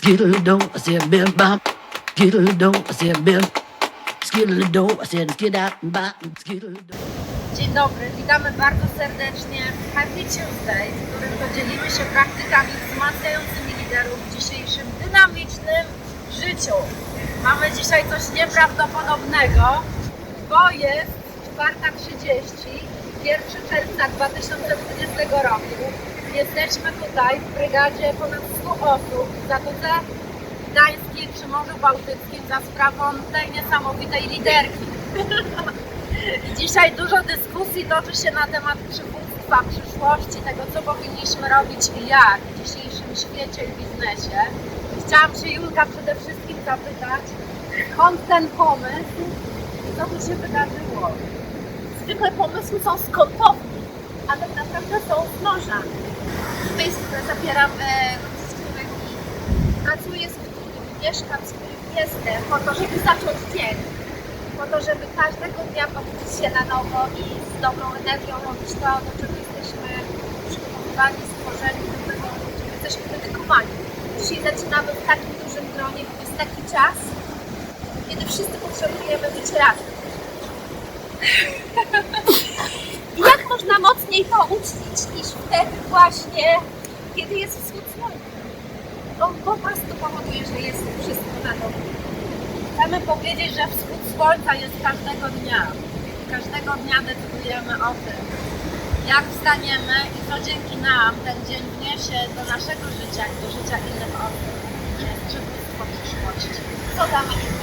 Skiddle do, I said bim bop. Skiddle do, I said bim. Skiddle do, I said skid out and bop. Skiddle do. Dzień dobry, witamy bardzo serdecznie w Happy Tuesday, w którym podzielimy się praktykami wzmacniającymi liderów w dzisiejszym dynamicznym życiu. Mamy dzisiaj coś nieprawdopodobnego, bo jest 4.30, 1 czerwca 2020 roku. Jesteśmy tutaj w brygadzie ponad 100 osób w Zatoce Gdańskiej przy Morzu Bałtyckim za sprawą tej niesamowitej liderki. Dzisiaj dużo dyskusji toczy się na temat przywództwa, przyszłości, tego co powinniśmy robić i jak w dzisiejszym świecie i biznesie. Chciałam się Julka przede wszystkim zapytać, skąd ten pomysł i co tu się wydarzyło? Zwykle pomysły są z kątowni, a tak naprawdę są z morza. Zabieram, e, z którym pracuję, z którym mieszkam, z którym jestem, po to, żeby zacząć dzień. Po to, żeby każdego dnia obudzić się na nowo i z dobrą energią robić to, do czego jesteśmy przygotowani, stworzeni, do tego, jesteśmy dedykowani. Dzisiaj zaczynamy w takim dużym gronie, bo jest taki czas, kiedy wszyscy potrzebujemy być razem. I jak można mocniej to uczcić niż wtedy właśnie, kiedy jest wschód słońca? On po prostu powoduje, że jest wszystko na dobre. Chcemy powiedzieć, że wschód słońca jest każdego dnia. Każdego dnia decydujemy o tym, jak wstaniemy i co dzięki nam ten dzień wniesie do naszego życia i do życia innych osób. Jest przywództwo przyszłości. Co damy właśnie.